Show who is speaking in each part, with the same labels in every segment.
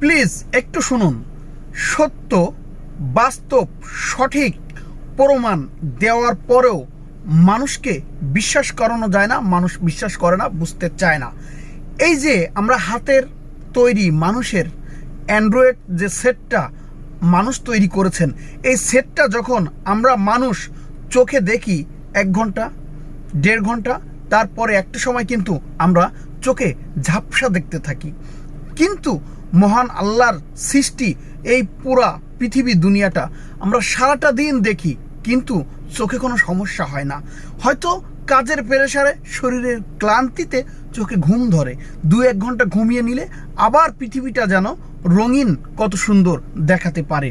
Speaker 1: Please একটু শুনুন। সত্য, বাস্তব, সঠিক প্রমাণ দেওয়ার পরেও মানুষকে বিশ্বাস করানো যায় না, মানুষ বিশ্বাস করে না, বুঝতে চায় না। এই যে আমরা হাতের তৈরি মানুষের অ্যান্ড্রয়েড যে সেটটা মানুষ তৈরি করেছেন, এই সেটটা যখন আমরা মানুষ চোখে দেখি এক ঘণ্টা, দেড় ঘণ্টা, তারপরে একটা সময় কিন্তু আমরা চোখে ঝাপসা দেখতে থাকি। কিন্তু মহান আল্লাহর সৃষ্টি এই পুরা পৃথিবী দুনিয়াটা আমরা সারাটা দিন দেখি, কিন্তু চোখে কোনো সমস্যা হয় না। হয়তো কাজের পেরেসারে শরীরের ক্লান্তিতে চোখে ঘুম ধরে। দু এক ঘণ্টা ঘুমিয়ে নিলে আবার পৃথিবীটা যেন রঙিন কত সুন্দর দেখাতে পারে।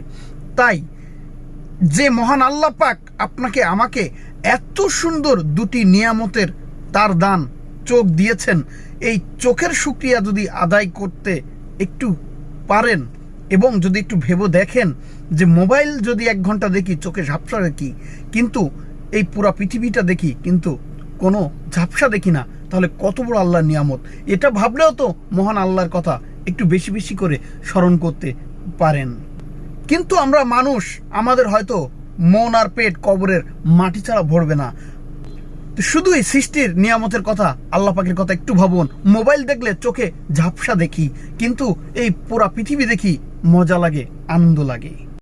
Speaker 1: তাই যে মহান আল্লাহ পাক আপনাকে, আমাকে এত সুন্দর দুটি নিয়ামতের তার দান চোখ দিয়েছেন, এই চোখের শুক্রিয়া যদি আদায় করতে একটু পারেন এবং যদি একটু ভেবে দেখেন যে মোবাইল যদি এক ঘণ্টা দেখি চোখে ঝাপসা দেখি, কিন্তু এই পুরা পৃথিবীটা দেখি, কিন্তু কোনো ঝাপসা দেখি না, তাহলে কত বড় আল্লাহর নিয়ামত। এটা ভাবলেও তো মহান আল্লাহর কথা একটু বেশি বেশি করে স্মরণ করতে পারেন। কিন্তু আমরা মানুষ, আমাদের হয়তো মন আর পেট কবরের মাটি ছাড়া ভরবে না। শুধুই সৃষ্টির নিয়ামতের কথা আল্লাহ পাকের কথা একটু ভাবুন। মোবাইল দেখলে চোখে ঝাপসা দেখি, কিন্তু এই পুরা পৃথিবী দেখি মজা লাগে, আনন্দ লাগে।